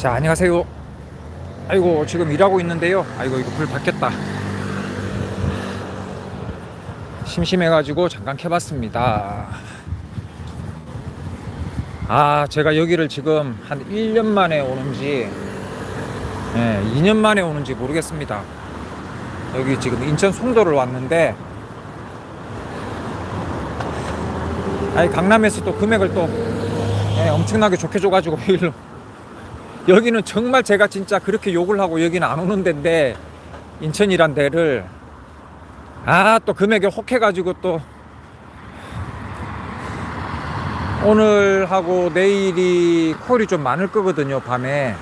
자, 안녕하세요. 아이고, 지금 일하고 있는데요. 아이고, 이거 불 밝겠다. 심심해가지고 잠깐 켜봤습니다. 아, 제가 여기를 지금 한 1년 만에 오는지, 예, 2년 만에 오는지 모르겠습니다. 여기 지금 인천 송도를 왔는데, 아니, 강남에서 또 금액을 또 예, 엄청나게 좋게 줘가지고 일로 여기는 정말 제가 진짜 그렇게 욕을 하고 여기는 안 오는 데인데 인천이란 데를 아 또 금액에 혹해가지고 또 오늘 하고 내일이 콜이 좀 많을 거거든요 밤에.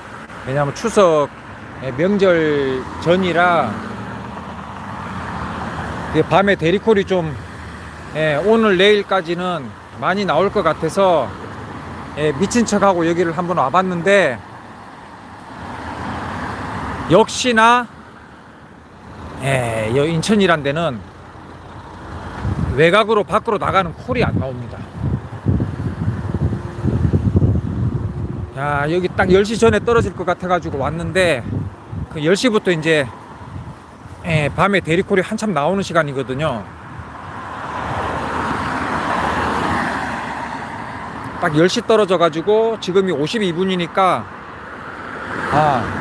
왜냐면 추석 예, 명절 전이라 밤에 대리콜이 좀 예, 오늘 내일까지는 많이 나올 것 같아서 예, 미친 척하고 여기를 한번 와봤는데 역시나 예, 여 인천이란 데는 외곽으로 밖으로 나가는 콜이 안 나옵니다. 야, 여기 딱 10시 전에 떨어질 것 같아가지고 왔는데 그 10시부터 이제 예, 밤에 대리콜이 한참 나오는 시간이거든요. 딱 10시 떨어져 가지고 지금이 52분이니까 아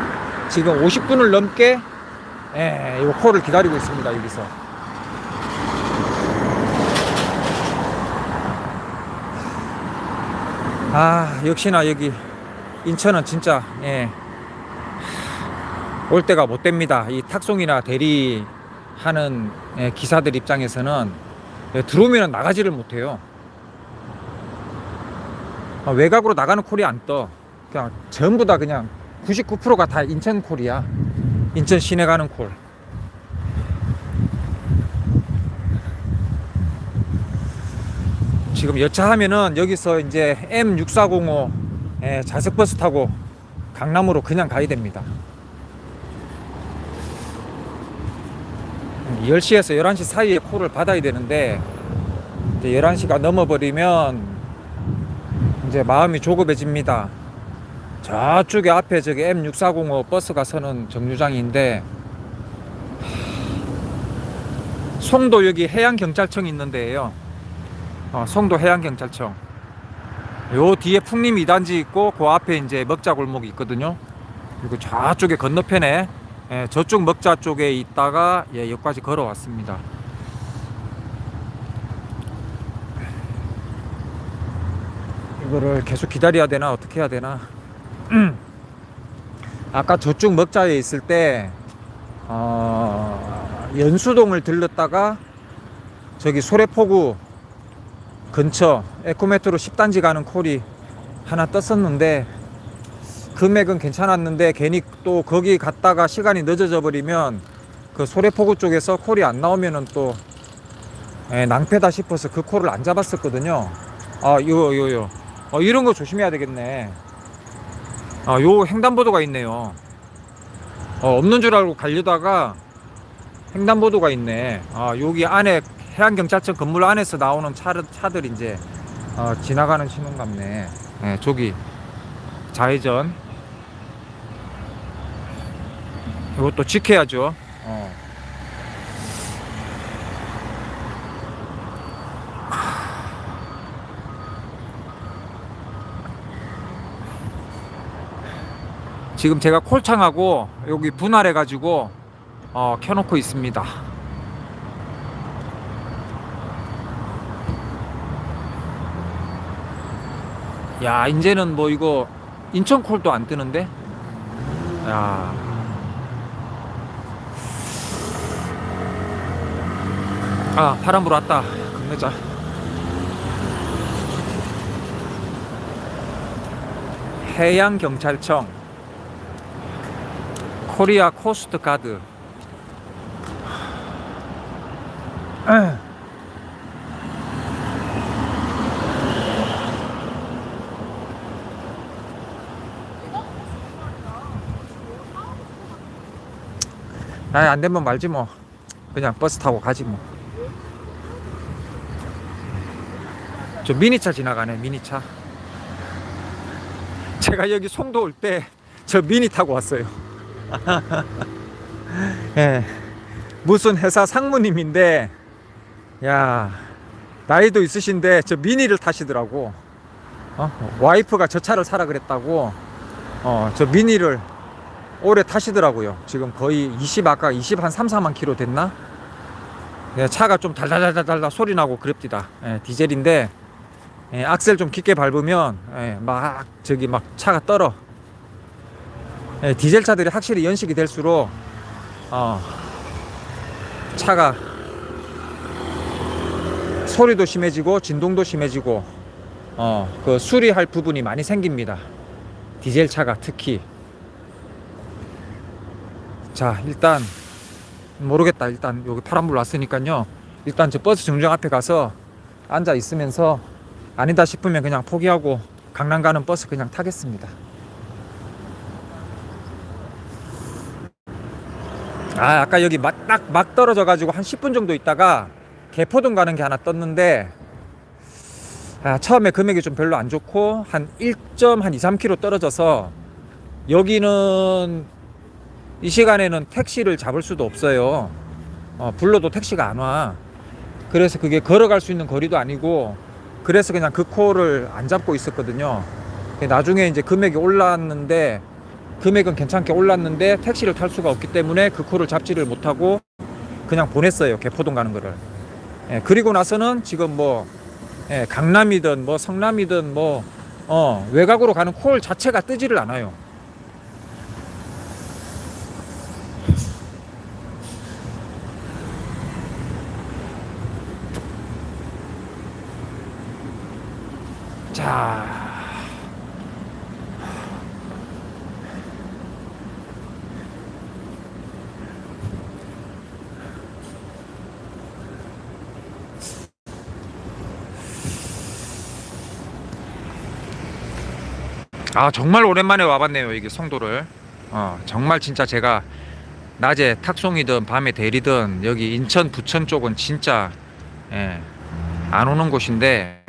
지금 50분을 넘게 예, 요 콜을 기다리고 있습니다 여기서. 아 역시나 여기 인천은 진짜 예, 올 때가 못 됩니다. 이 탁송이나 대리 하는 예, 기사들 입장에서는 예, 들어오면 나가지를 못해요. 아, 외곽으로 나가는 콜이 안 떠. 그냥 전부 다 그냥 99%가 다 인천 콜이야. 인천 시내 가는 콜. 지금 여차하면은 여기서 이제 M6405 예, 자석 버스 타고 강남으로 그냥 가야 됩니다. 10시에서 11시 사이에 콜을 받아야 되는데 이제 11시가 넘어버리면 이제 마음이 조급해집니다. 저쪽에 앞에 저기 M6405 버스가 서는 정류장인데 송도 여기 해양경찰청이 있는데요. 어, 송도 해양경찰청. 요 뒤에 풍림 2단지 있고 그 앞에 이제 먹자 골목이 있거든요. 그리고 저쪽에 건너편에 예, 저쪽 먹자 쪽에 있다가 예, 여기까지 걸어왔습니다. 이거를 계속 기다려야 되나 어떻게 해야 되나 아까 저쪽 먹자에 있을 때 어, 연수동을 들렀다가 저기 소래포구 근처 에코메트로 10단지 가는 콜이 하나 떴었는데 금액은 괜찮았는데 괜히 또 거기 갔다가 시간이 늦어져 버리면 그 소래포구 쪽에서 콜이 안 나오면은 또 예, 낭패다 싶어서 그 콜을 안 잡았었거든요. 아, 요, 요, 요. 어, 이런 거 조심해야 되겠네. 아, 요 횡단보도가 있네요. 어, 없는 줄 알고 가려다가 횡단보도가 있네. 아, 여기 안에 해양경찰청 건물 안에서 나오는 차들, 차들 이제 어, 지나가는 신호 같네. 네, 저기 좌회전. 이것도 지켜야죠. 어. 지금 제가 콜창하고 여기 분할해 가지고 어, 켜놓고 있습니다. 야 이제는 뭐 이거 인천 콜도 안 뜨는데 야 아, 파란 불 왔다. 끝내자. 해양경찰청 코리아 코스트 가드. 아, 안 되면 말지 뭐. 그냥 버스 타고 가지 뭐. 저 미니차 지나가네, 미니차. 제가 여기 송도 올 때 저 미니 타고 왔어요. 예. 무슨 회사 상무님인데, 야, 나이도 있으신데 저 미니를 타시더라고. 어? 와이프가 저 차를 사라 그랬다고, 어, 저 미니를 오래 타시더라고요. 지금 거의 20, 아까 20, 한 3, 4만 킬로 됐나? 예, 차가 좀 달달달달달 소리 나고 그럽디다. 예, 디젤인데, 예, 악셀 좀 깊게 밟으면, 예, 막, 저기 막 차가 떨어. 예, 디젤 차들이 확실히 연식이 될수록, 어, 차가 소리도 심해지고, 진동도 심해지고, 어, 그 수리할 부분이 많이 생깁니다. 디젤 차가 특히. 자, 일단, 모르겠다. 일단 여기 파란불 왔으니까요. 일단 저 버스 정류장 앞에 가서 앉아 있으면서 아니다 싶으면 그냥 포기하고 강남 가는 버스 그냥 타겠습니다. 아, 아까 여기 막, 딱막 떨어져 가지고 한 10분 정도 있다가 개포동 가는 게 하나 떴는데 아, 처음에 금액이 좀 별로 안 좋고 한 1점 한 2, 3km 떨어져서 여기는 이 시간에는 택시를 잡을 수도 없어요. 어, 불러도 택시가 안 와. 그래서 그게 걸어갈 수 있는 거리도 아니고 그래서 그냥 그 코를 안 잡고 있었거든요. 나중에 이제 금액이 올랐는데 금액은 괜찮게 올랐는데 택시를 탈 수가 없기 때문에 그 코를 잡지를 못하고 그냥 보냈어요. 개포동 가는 거를. 예, 그리고 나서는 지금 뭐 예, 강남이든 뭐 성남이든 뭐 어, 외곽으로 가는 콜 자체가 뜨지를 않아요. 자. 아 정말 오랜만에 와봤네요 이게 송도를. 어 정말 진짜 제가 낮에 탁송이든 밤에 대리든 여기 인천 부천 쪽은 진짜 예, 안 오는 곳인데.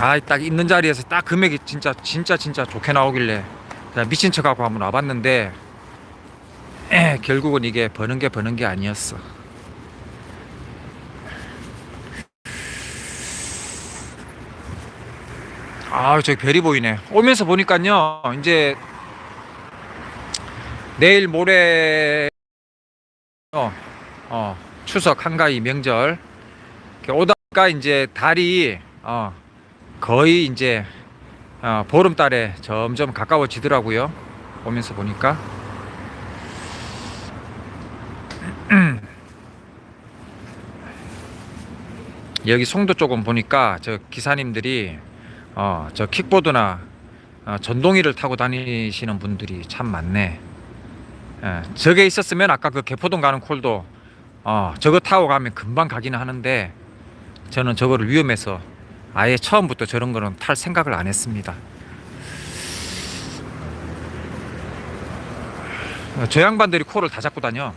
아 딱 있는 자리에서 딱 금액이 진짜 진짜 진짜 좋게 나오길래 미친 척하고 한번 와봤는데 에, 결국은 이게 버는 게 버는 게 아니었어 아 저기 별이 보이네 오면서 보니까요 이제 내일 모레 어, 어 추석 한가위 명절 오다가 이제 달이 어 거의 이제 어, 보름달에 점점 가까워지더라고요. 오면서 보니까. 여기 송도 쪽은 보니까 저 기사님들이 어, 저 킥보드나 어, 전동이를 타고 다니시는 분들이 참 많네. 예, 저게 있었으면 아까 그 개포동 가는 콜도 어, 저거 타고 가면 금방 가기는 하는데 저는 저거를 위험해서 아예 처음부터 저런 거는 탈 생각을 안 했습니다. 저 양반들이 코를 다 잡고 다녀.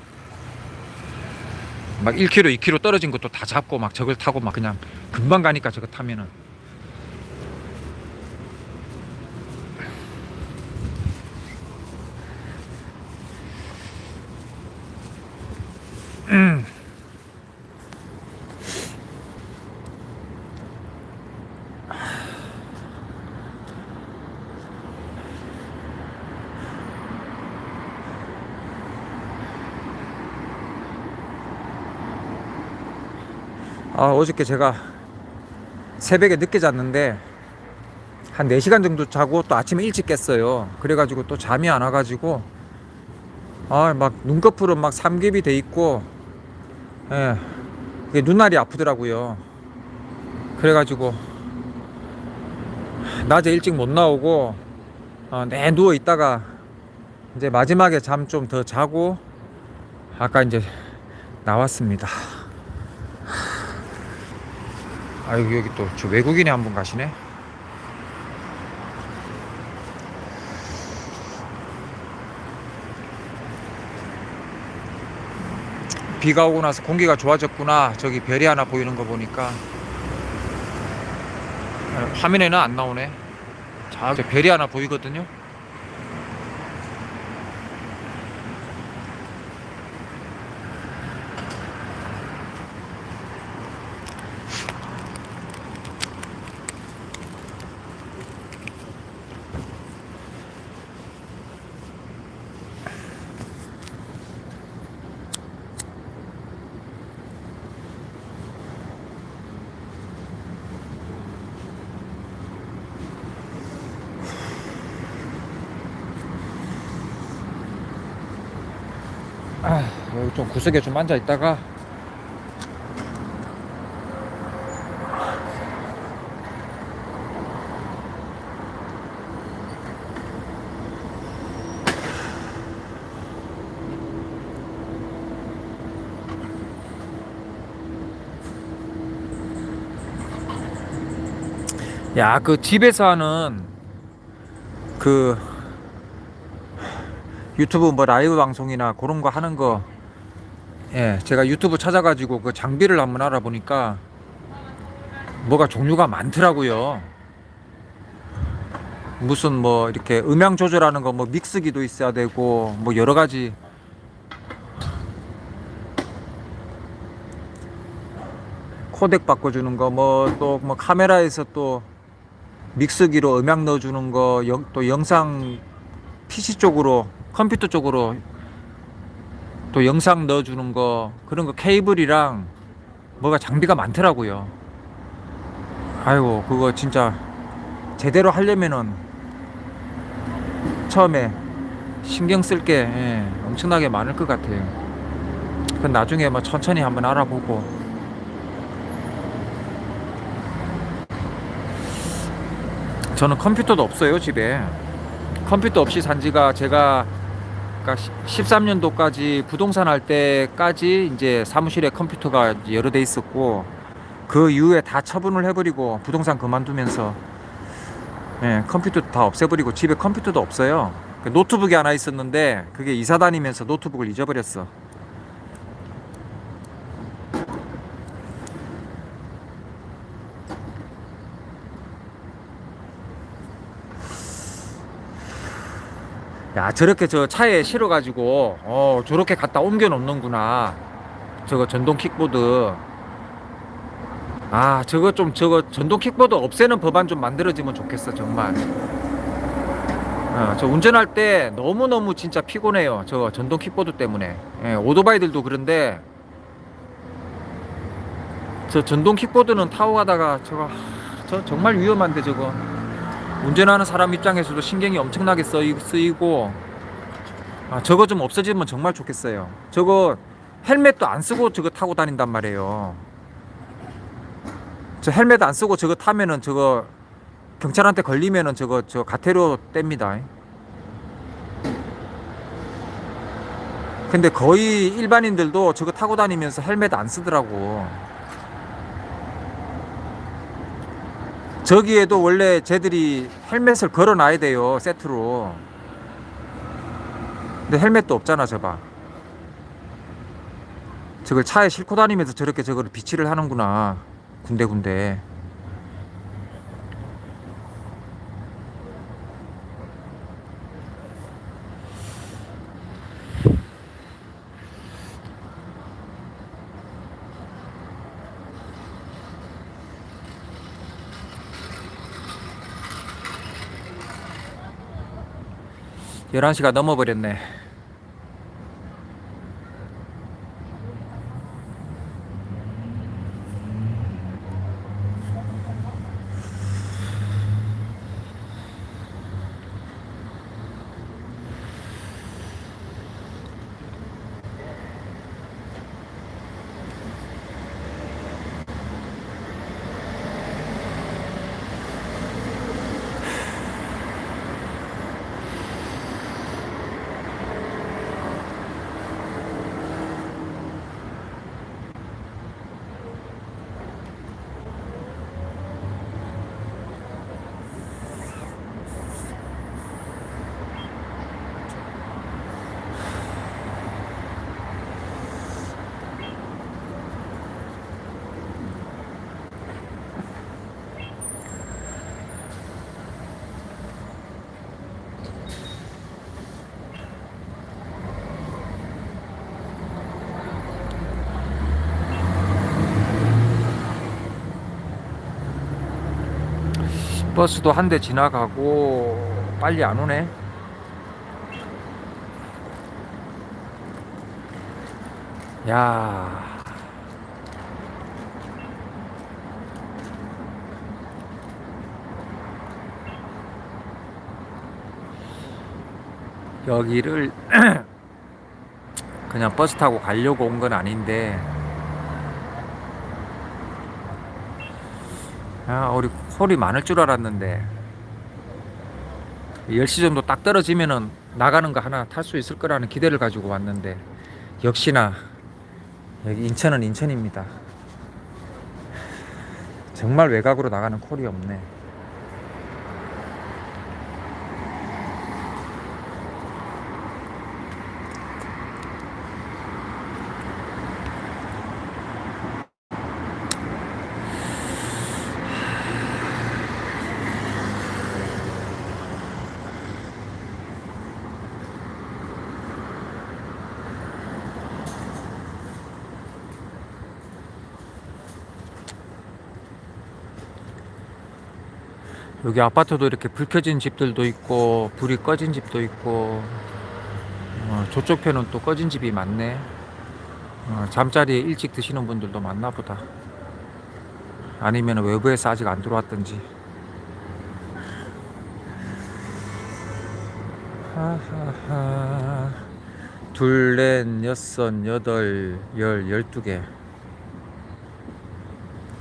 막 1km, 2km 떨어진 것도 다 잡고 막 저걸 타고 막 그냥 금방 가니까 저거 타면은 음. 아, 어저께 제가 새벽에 늦게 잤는데 한 4시간 정도 자고 또 아침에 일찍 깼어요. 그래가지고 또 잠이 안 와가지고 아, 막 눈꺼풀은 막 삼겹이 돼 있고 예, 눈알이 아프더라고요. 그래가지고 낮에 일찍 못 나오고 어, 내 누워 있다가 이제 마지막에 잠 좀 더 자고 아까 이제 나왔습니다. 아이고 여기 또 저 외국인이 한 분 가시네. 비가 오고 나서 공기가 좋아졌구나. 저기 별이 하나 보이는 거 보니까. 아, 화면에는 안 나오네. 자, 저 별이 하나 보이거든요. 아, 여기 좀 구석에 좀 앉아 있다가 야, 그 집에서 하는 그 유튜브 뭐 라이브 방송이나 그런 거 하는 거 예, 제가 유튜브 찾아가지고 그 장비를 한번 알아보니까 뭐가 종류가 많더라고요. 무슨 뭐 이렇게 음향 조절하는 거 뭐 믹스기도 있어야 되고 뭐 여러 가지 코덱 바꿔주는 거 뭐 또뭐 카메라에서 또 믹스기로 음향 넣어주는 거 또 영상 PC 쪽으로 컴퓨터 쪽으로 또 영상 넣어주는 거 그런 거 케이블이랑 뭐가 장비가 많더라고요. 아이고 그거 진짜 제대로 하려면은 처음에 신경 쓸게 예, 엄청나게 많을 것 같아요. 그 나중에 뭐 천천히 한번 알아보고 저는 컴퓨터도 없어요 집에 컴퓨터 없이 산 지가 제가 그러니까 13년도까지 부동산 할 때까지 이제 사무실에 컴퓨터가 여러 대 있었고 그 이후에 다 처분을 해버리고 부동산 그만두면서 예, 컴퓨터 다 없애버리고 집에 컴퓨터도 없어요. 그 노트북이 하나 있었는데 그게 이사 다니면서 노트북을 잊어버렸어. 야 저렇게 저 차에 실어가지고 어 저렇게 갖다 옮겨 놓는구나. 저거 전동 킥보드. 아 저거 좀 저거 전동 킥보드 없애는 법안 좀 만들어지면 좋겠어 정말. 어, 저 운전할 때 너무너무 진짜 피곤해요 저 전동 킥보드 때문에. 예, 오토바이들도 그런데 저 전동 킥보드는 타고 가다가 저거 저 정말 위험한데 저거 운전하는 사람 입장에서도 신경이 엄청나게 쓰이- 쓰이고 아, 저거 좀 없어지면 정말 좋겠어요. 저거 헬멧도 안 쓰고 저거 타고 다닌단 말이에요. 저 헬멧 안 쓰고 저거 타면은 저거 경찰한테 걸리면은 저거 저 가태료 뗍니다. 근데 거의 일반인들도 저거 타고 다니면서 헬멧 안 쓰더라고. 저기에도 원래 쟤들이 헬멧을 걸어 놔야 돼요 세트로. 근데 헬멧도 없잖아 저봐 저걸 차에 싣고 다니면서 저렇게 저거를 비치를 하는구나 군데군데 열한 시가 넘어버렸네 버스도 한 대 지나가고 빨리 안 오네. 야. 여기를 그냥 버스 타고 가려고 온 건 아닌데 아 우리 콜이 많을 줄 알았는데 10시 정도 딱 떨어지면은 나가는 거 하나 탈 수 있을 거라는 기대를 가지고 왔는데 역시나 여기 인천은 인천입니다. 정말 외곽으로 나가는 콜이 없네 여기 아파트도 이렇게 불 켜진 집들도 있고 불이 꺼진 집도 있고 어, 저쪽 편은 또 꺼진 집이 많네. 어, 잠자리에 일찍 드시는 분들도 많나 보다. 아니면 외부에서 아직 안 들어왔던지. 하하하. 둘, 넷, 여섯, 여덟, 열, 열두 개.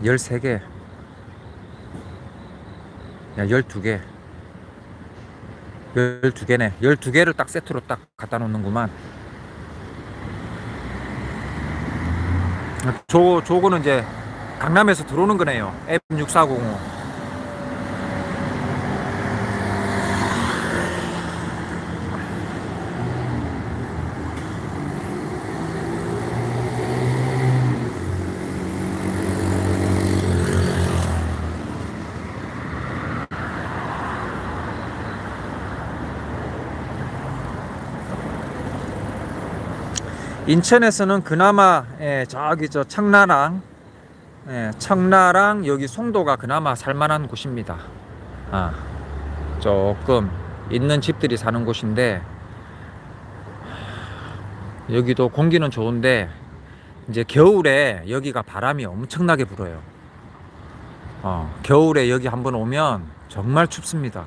열세 개 야, 12개. 12개네. 12개를 딱 세트로 딱 갖다 놓는구만. 저, 저거는 이제 강남에서 들어오는 거네요. M6405. 인천에서는 그나마 예, 저기 저 청라랑 예, 청라랑 여기 송도가 그나마 살만한 곳입니다. 아, 조금 있는 집들이 사는 곳인데 여기도 공기는 좋은데 이제 겨울에 여기가 바람이 엄청나게 불어요. 어, 겨울에 여기 한번 오면 정말 춥습니다.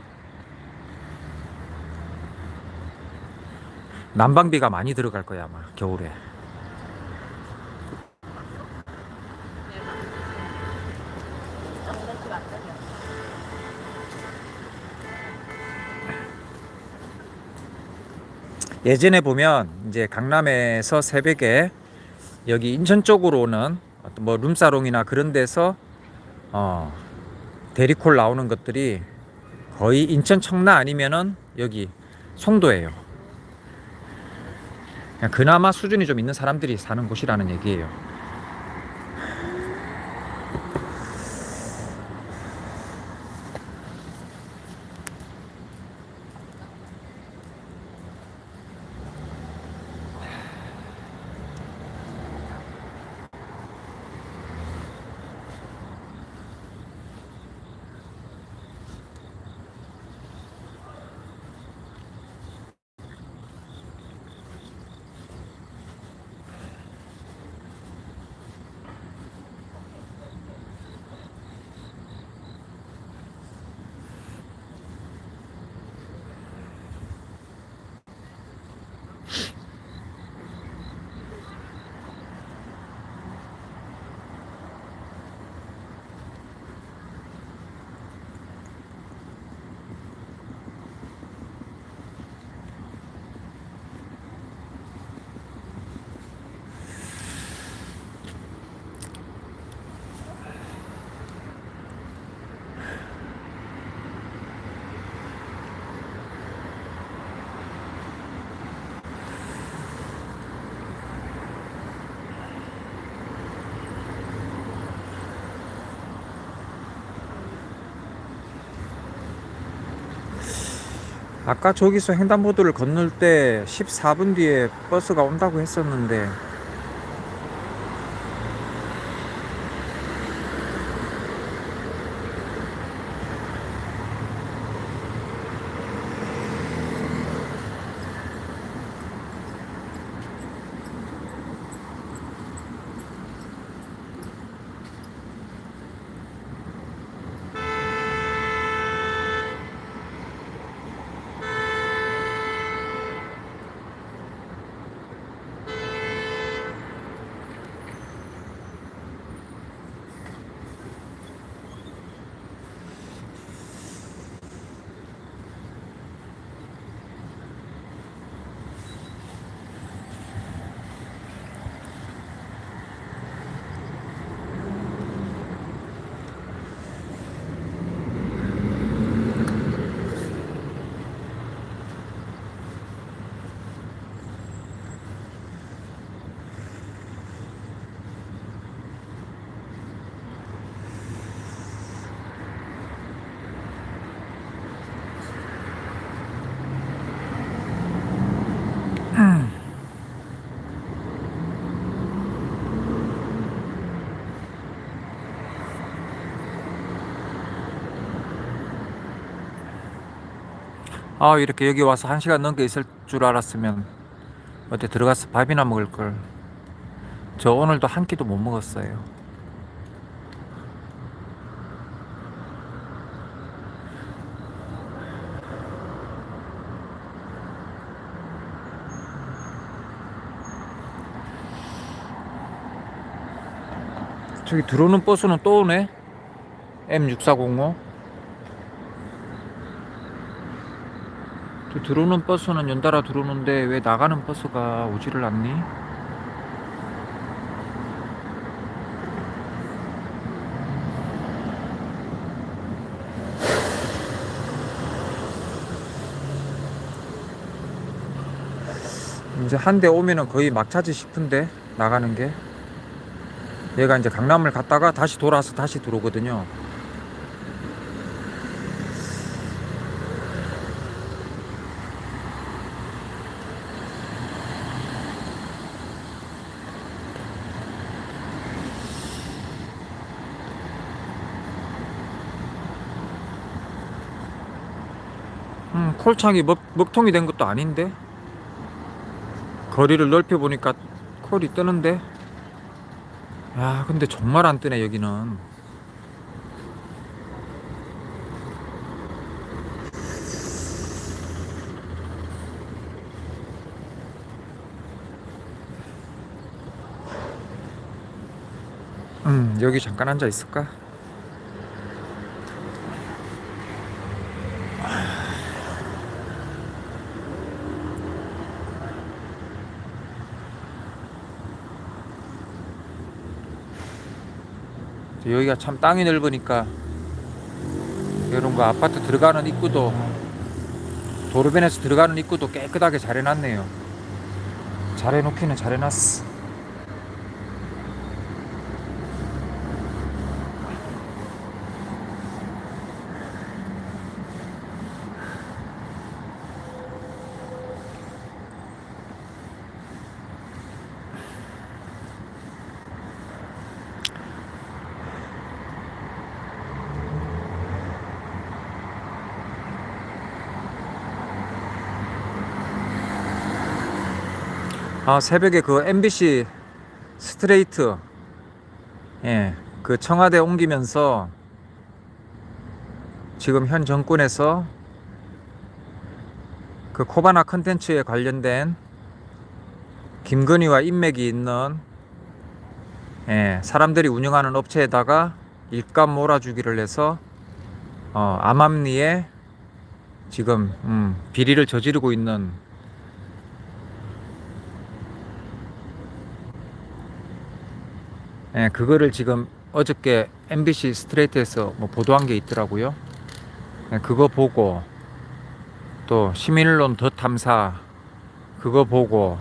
난방비가 많이 들어갈 거야 아마 겨울에. 예전에 보면 이제 강남에서 새벽에 여기 인천 쪽으로 오는 어떤 뭐 룸사롱이나 그런 데서 어 대리콜 나오는 것들이 거의 인천 청라 아니면은 여기 송도예요. 그나마 수준이 좀 있는 사람들이 사는 곳이라는 얘기예요. 아까 저기서 횡단보도를 건널 때 14분 뒤에 버스가 온다고 했었는데 아 이렇게 여기 와서 한 시간 넘게 있을 줄 알았으면 어디 들어가서 밥이나 먹을 걸. 저 오늘도 한 끼도 못 먹었어요. 저기 들어오는 버스는 또 오네. M6405. 들어오는 버스는 연달아 들어오는데 왜 나가는 버스가 오지를 않니? 이제 한 대 오면은 거의 막차지 싶은데 나가는 게 얘가 이제 강남을 갔다가 다시 돌아서 다시 들어오거든요. 콜창이 먹, 먹통이 된 것도 아닌데? 거리를 넓혀 보니까 콜이 뜨는데? 야 근데 정말 안 뜨네 여기는. 음 여기 잠깐 앉아 있을까? 여기가 참 땅이 넓으니까 이런 거 아파트 들어가는 입구도 도로변에서 들어가는 입구도 깨끗하게 잘 해놨네요. 잘 해놓기는 잘 해놨어. 아 새벽에 그 MBC 스트레이트. 예그 청와대 옮기면서 지금 현 정권에서 그 코바나 컨텐츠에 관련된 김건희와 인맥이 있는 예, 사람들이 운영하는 업체에다가 일감 몰아주기를 해서 어, 암암리에 지금 음, 비리를 저지르고 있는 예, 그거를 지금 어저께 MBC 스트레이트에서 뭐 보도한 게 있더라고요. 예, 그거 보고 또 시민언론 더 탐사 그거 보고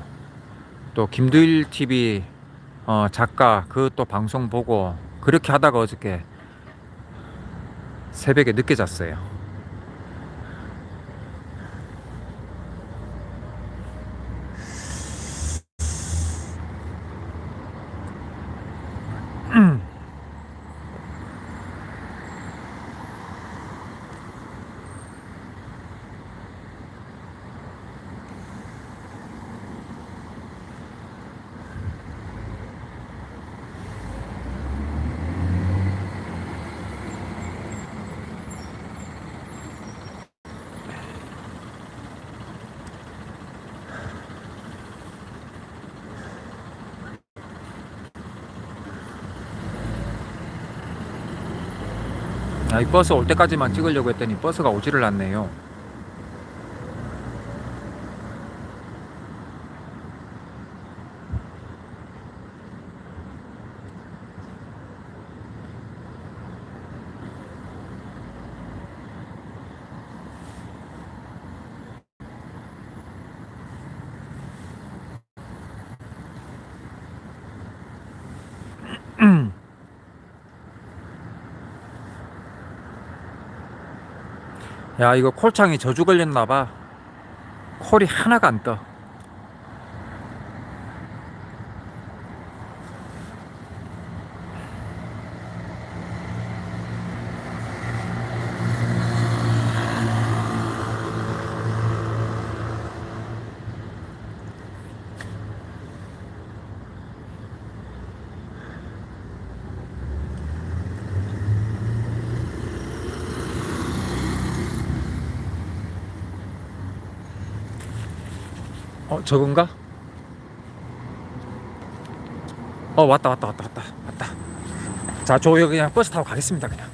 또 김두일 TV 어, 작가 그것도 방송 보고 그렇게 하다가 어저께 새벽에 늦게 잤어요. 아, 이 버스 올 때까지만 찍으려고 했더니 버스가 오지를 않네요. 야 이거 콜창이 저주 걸렸나봐 콜이 하나가 안 떠. 저건가? 어 왔다 왔다 왔다 왔다 왔다. 자저 그냥 버스 타고 가겠습니다 그냥.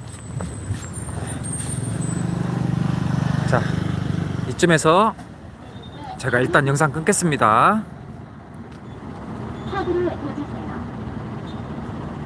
자 이쯤에서 제가 일단 영상 끊겠습니다